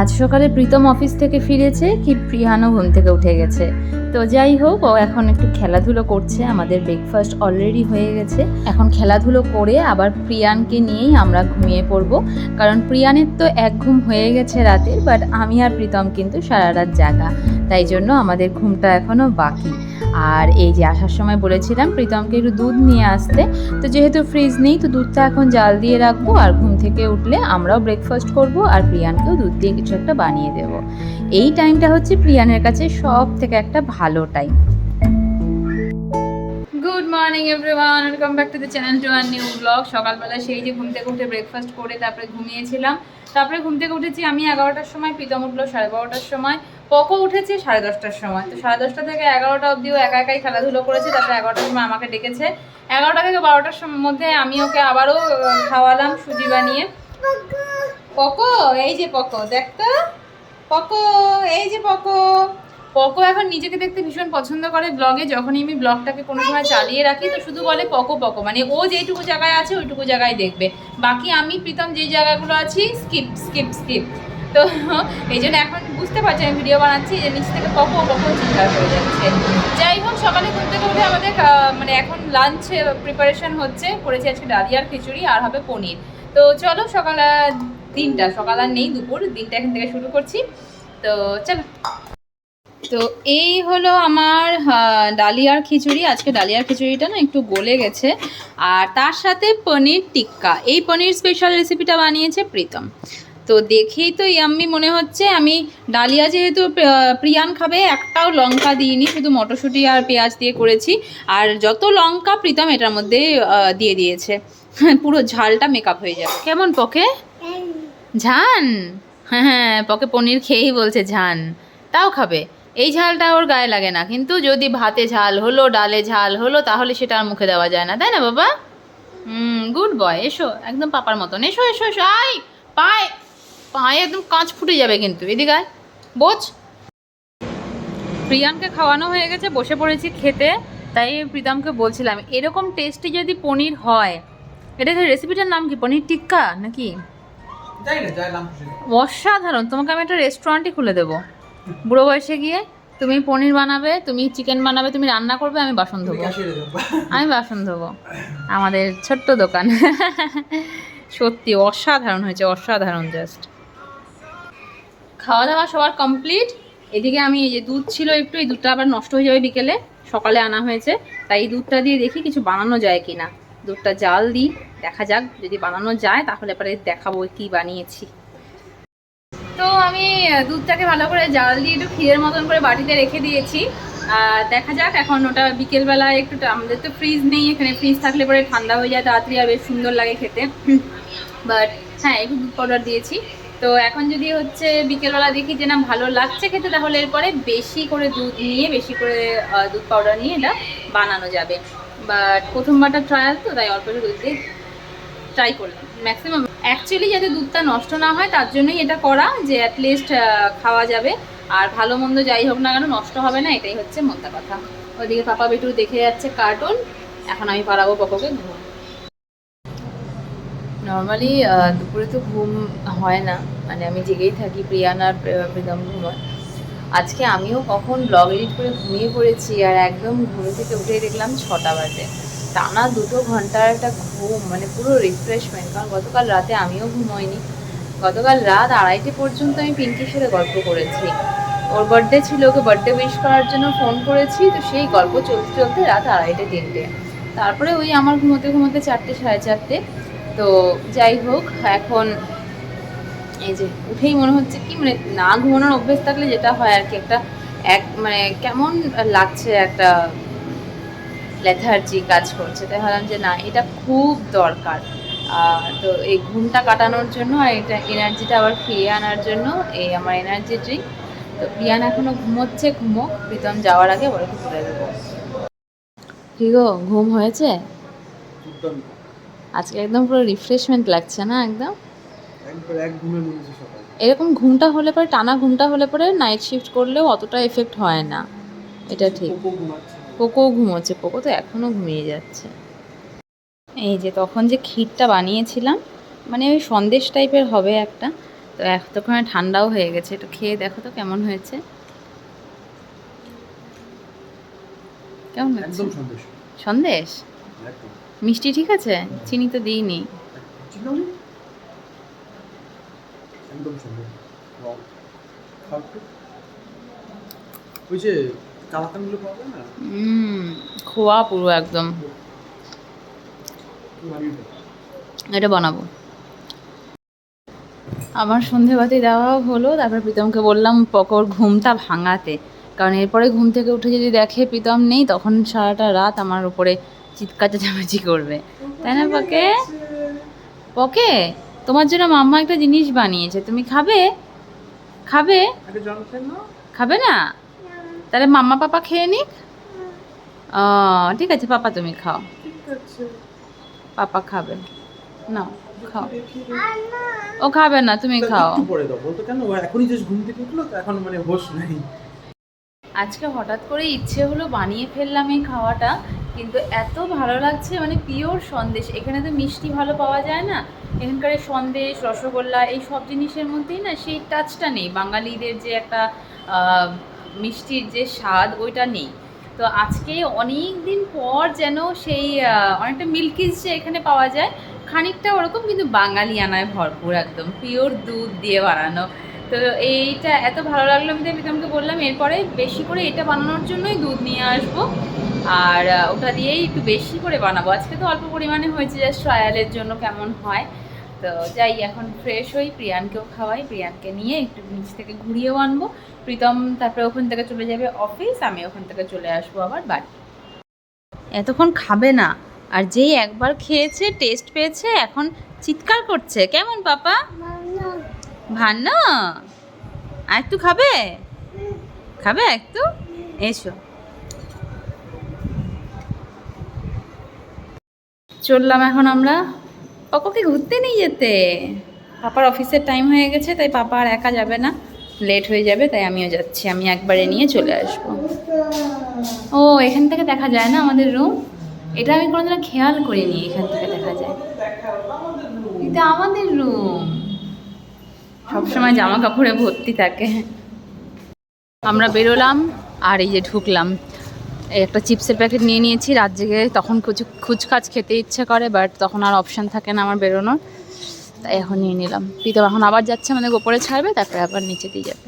আজ সকালে প্রীতম অফিস থেকে ফিরেছে, কি প্রিয়ানও ঘুম থেকে উঠে গেছে। তো যাই হোক, ও এখন একটু খেলাধুলো করছে, আমাদের ব্রেকফাস্ট অলরেডি হয়ে গেছে। এখন খেলাধুলো করে আবার প্রিয়ানকে নিয়েই আমরা ঘুমিয়ে পড়ব। কারণ প্রিয়ানের তো এক ঘুম হয়ে গেছে রাতের বাট আমি আর প্রীতম কিন্তু সারা রাত জাগা। তাই জন্য আমাদের ঘুমটা এখনও বাকি। আর এই যে আসার সময় বলেছিলাম, প্রীতমকে একটু দুধ নিয়ে আসতে। তো যেহেতু ফ্রিজ নেই, তো দুধটা এখন জাল দিয়ে রাখব আর ঘুম থেকে উঠলে আমরাও ব্রেকফাস্ট করব আর প্রিয়ানকেও দুধ দিয়ে কিছু একটা বানিয়ে দেব। এই টাইমটা হচ্ছে প্রিয়ানের কাছে সব থেকে একটা ভালো time good morning everyone, welcome back to the channel to our new blog. সকালবেলা সেই যে ঘুম থেকে উঠে ব্রেকফাস্ট করে তারপরে ঘুমিয়েছিলাম। তারপরে ঘুম থেকে উঠেছি আমি এগারোটার সময়, প্রীতম উঠল সাড়ে বারোটার সময়। পকো উঠেছে সাড়ে দশটার সময়। তো সাড়ে দশটা থেকে এগারোটা অবধিও একা একাই খেলাধুলো করেছে, তারপরে এগারোটার সময় আমাকে ডেকেছে। এগারোটা থেকে বারোটার মধ্যে আমি ওকে আবারও খাওয়ালাম সুজি বানিয়ে। পকো, এই যে পকো, দেখ তো। পকো, এই যে পকো। পকো এখন নিজেকে দেখতে ভীষণ পছন্দ করে ব্লগে যখনই আমি ব্লগটাকে কোনো সময় চালিয়ে রাখি, তো শুধু বলে পকো পকো। মানে ও যেইটুকু জায়গায় আছে, ওইটুকু জায়গায় দেখবে। বাকি আমি, প্রীতম যেই জায়গাগুলো আছি স্কিপ স্কিপ স্কিপ তো এই জন্য এখন বুঝতে পারছি, আমি ভিডিও বানাচ্ছি যে নিচ থেকে পকো পকো চিন্তা হয়ে যাচ্ছে। যাই হোক, সকালে থেকে উঠে আমাদের মানে এখন লাঞ্চ প্রিপারেশন হচ্ছে। করেছি আজকে ডালিয়ার খিচুড়ি, আর হবে পনির। তো চলো, সকাল দিনটা, সকাল আর নেই, দুপুর। দিনটা এখান থেকে শুরু করছি। তো চলো। তো এই হলো আমার ডালিয়ার খিচুড়ি। আজকে ডালিয়ার খিচুড়িটা না একটু গলে গেছে। আর তার সাথে পনির টিক্কা। এই পনির স্পেশাল রেসিপিটা বানিয়েছে প্রীতম। তো দেখেই তো ইয়াম্মি মনে হচ্ছে আমি ডালিয়া যেহেতু প্রিয়ান খাবে একটাও লঙ্কা দিইনি শুধু মটরশুঁটি আর পেঁয়াজ দিয়ে করেছি। আর যত লঙ্কা প্রীতম এটার মধ্যে দিয়ে দিয়েছে। পুরো ঝালটা মেকআপ হয়ে যাবে। কেমন পকে? ঝান? হ্যাঁ হ্যাঁ পকে পনির খেয়েই বলছে ঝান। তাও খাবে? এই ঝালটা ওর গায়ে লাগে না। কিন্তু যদি ভাতে ঝাল হলো ডালে ঝাল হলো তাহলে সেটা আর মুখে দেওয়া যায় না তাই না বাবা? হুম গুড বয় এসো একদম পাপার মতন। এসো এসো এসো আই পায়ে পায়ে একদম কাঁচ ফুটে যাবে কিন্তু। এদিকে আয় বোঝ প্রিয়ানকে খাওয়ানো হয়ে গেছে বসে পড়েছি খেতে তাই প্রীতমকে বলছিলাম এরকম টেস্টি যদি পনির হয় এটা রেসিপিটার নাম কি পনির টিক্কা নাকি? অসাধারণ তোমাকে আমি একটা রেস্টুরেন্টই খুলে দেবো। বুড়ো বয়সে গিয়ে তুমি পনির বানাবে তুমি চিকেন বানাবে তুমি রান্না করবে আমি বাসন ধোবো। আমি বাসন ধোবো। আমাদের ছোট্ট দোকান। সত্যি অসাধারণ হয়েছে অসাধারণ জাস্ট খাওয়া দাওয়া সবার কমপ্লিট এদিকে আমি এই যে দুধ ছিল একটু এই দুধটা আবার নষ্ট হয়ে যাবে বিকেলে। সকালে আনা হয়েছে। তাই এই দুধটা দিয়ে দেখি কিছু বানানো যায় কি না দুধটা জাল দিই দেখা যাক যদি বানানো যায় তাহলে পরে দেখাবো কি বানিয়েছি। তো আমি দুধটাকে ভালো করে জাল দিয়ে একটু ক্ষীরের মতন করে বাটিতে রেখে দিয়েছি। আর দেখা যাক, এখন ওটা বিকেলবেলা একটু, আমাদের তো ফ্রিজ নেই, এখানে ফ্রিজ থাকলে পরে ঠান্ডা হয়ে যায়, তাড়াতাড়ি আর বেশ সুন্দর লাগে খেতে। বাট হ্যাঁ একটু দুধ পাউডার দিয়েছি। তো এখন যদি হচ্ছে বিকেলবেলা দেখি যে না ভালো লাগছে খেতে, তাহলে এরপরে বেশি করে দুধ নিয়ে, বেশি করে দুধ পাউডার নিয়ে এটা বানানো যাবে। বাট প্রথমবারটা ট্রায়াল তো, তাই অল্প দুধ দিয়ে ট্রাই করলাম। ম্যাক্সিমাম অ্যাকচুয়ালি যাতে দুধটা নষ্ট না হয়, তার জন্যই এটা করা যে অ্যাটলিস্ট খাওয়া যাবে। আর ভালো মন্দ যাই হোক না কেন, নষ্ট হবে না, এটাই হচ্ছে মোদ্দা কথা। ওদিকে পাপা বেটু দেখে যাচ্ছে কার্টুন এখন আমি পারাবো পকোকে ঘুম। নর্মালি দুপুরে তো ঘুম হয় না। মানে আমি জেগেই থাকি প্রিয়ান আর প্রে- প্রীতম ঘুমায়। আজকে আমিও কখন ব্লগ এডিট করে ঘুমিয়ে পড়েছি, আর একদম ঘুম থেকে উঠেই দেখলাম ছটা বাজে। টানা দুটো ঘণ্টার একটা ঘুম মানে পুরো রিফ্রেশমেন্ট কারণ গতকাল রাতে আমিও ঘুমোইনি। গতকাল রাত আড়াইটে পর্যন্ত আমি পিঙ্কির সাথে গল্প করেছি। ওর বার্থডে ছিল, ওকে বার্থডে উইশ করার জন্য ফোন করেছি, তো সেই গল্প চলতে চলতে রাত আড়াইটে, তিনটে। তারপরে ওই আমার ঘুমোতে ঘুমোতে চারটে, সাড়ে চারটে। তো যাই হোক, এখন এই যে উঠেই মনে হচ্ছে কি মানে না ঘুমানোর অভ্যেস থাকলে যেটা হয় আর কি, একটা এক মানে কেমন লাগছে একটা লেথার্জি কাজ করছে। তাই ভাবলাম যে না এটা খুব দরকার। তো এই ঘুমটা কাটানোর জন্য আর এটা এনার্জিটা আবার ফিরিয়ে আনার জন্য এই আমার এনার্জি ড্রিঙ্ক তো প্রিয়ান এখনও ঘুমোচ্ছে ঘুমোক। প্রীতম যাওয়ার আগে বড় ঘুরে দেবো। কি গো ঘুম হয়েছে? আজকে একদম পুরো রিফ্রেশমেন্ট লাগছে না একদম? এরকম ঘুমটা হলে পরে টানা ঘুমটা হলে পরে নাইট শিফট করলেও অতটা এফেক্ট হয় না। এটা ঠিক। পোকো ঘুমাচ্ছে পোকো তো এখনও ঘুমিয়ে যাচ্ছে। এই যে তখন যে ক্ষীরটা বানিয়েছিলাম মানে ওই সন্দেশ টাইপের হবে একটা তো এতক্ষণে ঠান্ডাও হয়ে গেছে একটু খেয়ে দেখো তো কেমন হয়েছে। কেমন একদম সন্দেশ। সন্দেশ? মিষ্টি ঠিক আছে? চিনি তো দিইনি? একদম সন্দেশ। ওই যে কালাকানগুলো না হুম খোয়া পুরো একদম। এটা বানাবো। আমার সন্ধেবাতি দেওয়াও হলো তারপর প্রীতমকে বললাম পকর ঘুমটা ভাঙাতে। কারণ এরপরে ঘুম থেকে উঠে যদি দেখে প্রীতম নেই তখন সারাটা রাত আমার উপরে চিৎকার চেঁচামেচি করবে। তাই না পকে? পকে তোমার জন্য মাম্মা একটা জিনিস বানিয়েছে তুমি খাবে? খাবে। খাবে না? তাহলে মাম্মা পাপা খেয়ে নিক? ও ঠিক আছে পাপা তুমি খাও। ঠিক আছে। পাপা খাবে। না খাও। ও খাবে না তুমি খাও। একটু পরে দাও বলতো কেন? ও এখনই জাস্ট ঘুম থেকে উঠল তো এখন মানে আজকে হঠাৎ করে ইচ্ছে হলো বানিয়ে ফেললাম এই খাওয়াটা কিন্তু এত ভালো লাগছে মানে পিওর সন্দেশ। এখানে তো মিষ্টি ভালো পাওয়া যায় না। এখানকার সন্দেশ রসগোল্লা এই সব জিনিসের মধ্যেই না সেই টাচটা নেই। বাঙালিদের যে একটা আহ, মিষ্টির যে স্বাদ, ওইটা নেই। তো আজকে অনেক দিন পর যেন সেই অনেকটা মিল্কিজ যে এখানে পাওয়া যায়, খানিকটা ওরকম কিন্তু বাঙালিয়ানায় ভরপুর একদম। পিওর দুধ দিয়ে বানানো। তো এইটা এত ভালো লাগল আমি তাই প্রীতমকে বললাম, এরপরে বেশি করে এটা বানানোর জন্যই দুধ নিয়ে আসব। আর ওটা দিয়েই একটু বেশি করে বানাবো। আজকে তো অল্প পরিমাণে হয়েছে জাস্ট ট্রায়ালের জন্য কেমন হয়। তো যাই, এখন ফ্রেশ হই, প্রিয়ানকেও খাওয়াই, প্রিয়ানকে নিয়ে একটু নিচ থেকে ঘুরিয়েও আনব। প্রীতম তারপরে ওখান থেকে চলে যাবে অফিস আমি ওখান থেকে চলে আসব আবার বাড়ি। এতক্ষণ খাবে না, আর যেই একবার খেয়েছে টেস্ট পেয়েছে, এখন চিৎকার করছে। কেমন পাপা? ভান্না। আর একটু খাবে? খাবে একটু? এসো। চললাম এখন আমরা। পাপাকে ঘুরতে নিয়ে যেতে। পাপার অফিসের টাইম হয়ে গেছে, তাই পাপা আর একা যাবে না। লেট হয়ে যাবে, তাই আমিও যাচ্ছি। আমি একবারে নিয়ে চলে আসব। ও, এখান থেকে দেখা যায় না আমাদের রুম এটা আমি কোনোদিনও খেয়াল করিনি, এখান থেকে দেখা যায়। এটা আমাদের রুম সবসময় জামা কাপড়ে ভর্তি থাকে। আমরা বেরোলাম, আর এই যে ঢুকলাম। একটা চিপসের প্যাকেট নিয়ে নিয়েছি, রাত জেগে তখন কিছু খুচখাচ খেতে ইচ্ছে করে বাট তখন আর অপশান থাকে না আমার বেরোনোর। তাই এখন নিয়ে নিলাম। প্রীতম এখন আবার যাচ্ছে আমাদের গোপরে ছাড়বে, তারপরে আবার নিচে দিয়ে যাবে।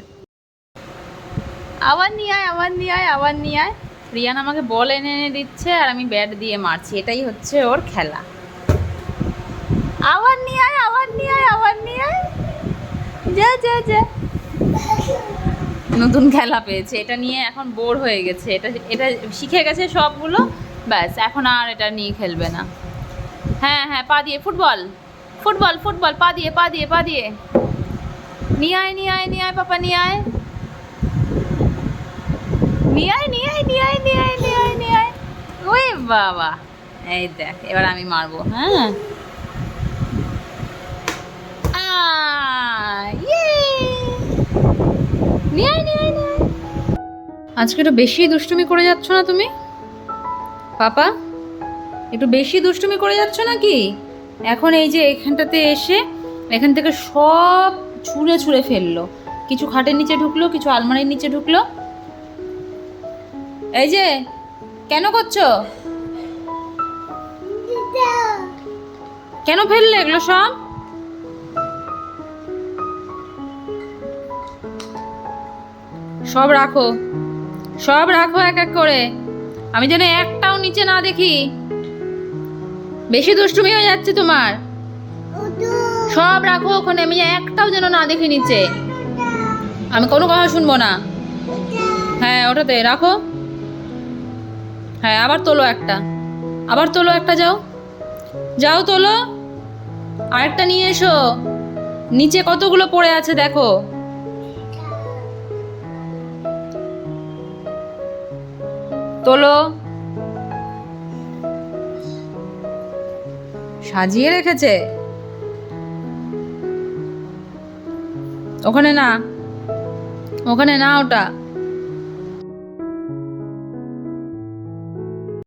আবার নিয়ে আয়, আবার নিয়ে আয়, আবার নিয়ে আয়। রিয়ান আমাকে বল এনে এনে দিচ্ছে, আর আমি ব্যাট দিয়ে মারছি। এটাই হচ্ছে ওর খেলা। আবার নিয়ে আয়, আবার নিয়ে আয়, আবার নিয়ে আয়। যা যা যা। নতুন খেলা পেয়েছে। এটা নিয়ে এখন বোর হয়ে গেছে। এটা এটা শিখে গেছে সবগুলো। ব্যাস এখন আর এটা নিয়ে খেলবে না। হ্যাঁ হ্যাঁ পা দিয়ে ফুটবল। ফুটবল ফুটবল পা দিয়ে পা দিয়ে পা দিয়ে। নিয়ে আয় নিয়ে আয় নিয়ে আয় পাপা নিয়ে আয়। নিয়ে আয় নিয়ে আয় নিয়ে আয় নিয়ে আয় নিয়ে আয় নিয়ে আয়। ওই বাবা। এই দেখ এবার আমি মারবো হ্যাঁ। আহ, নিয়ে আয়, নিয়ে আয়, নিয়ে আয়। আজকে একটু বেশি দুষ্টুমি করে যাচ্ছ না তুমি? পাপা একটু বেশি দুষ্টুমি করে যাচ্ছ নাকি? এখন এই যে এখানটাতে এসে এখান থেকে সব ছুঁড়ে ছুঁড়ে ফেলল। কিছু খাটের নিচে ঢুকলো কিছু আলমারির নিচে ঢুকলো। এই যে কেন করছ? কেন ফেললে এগুলো সব? সব রাখো। সব রাখো এক এক করে। আমি যেন একটাও নিচে না দেখি। বেশি দুষ্টুমি হয়ে যাচ্ছে তোমার। সব রাখো ওখানে, আমি একটাও যেন না দেখি নিচে। আমি কোনো কথা শুনব না। হ্যাঁ ওটাতে রাখো। হ্যাঁ আবার তোলো একটা। আবার তোলো একটা যাও। যাও, তোলো। আরেকটা নিয়ে এসো। নিচে কতগুলো পড়ে আছে দেখো। তোলো সাজিয়ে রেখেছে। ওখানে না ওখানে না ওটা।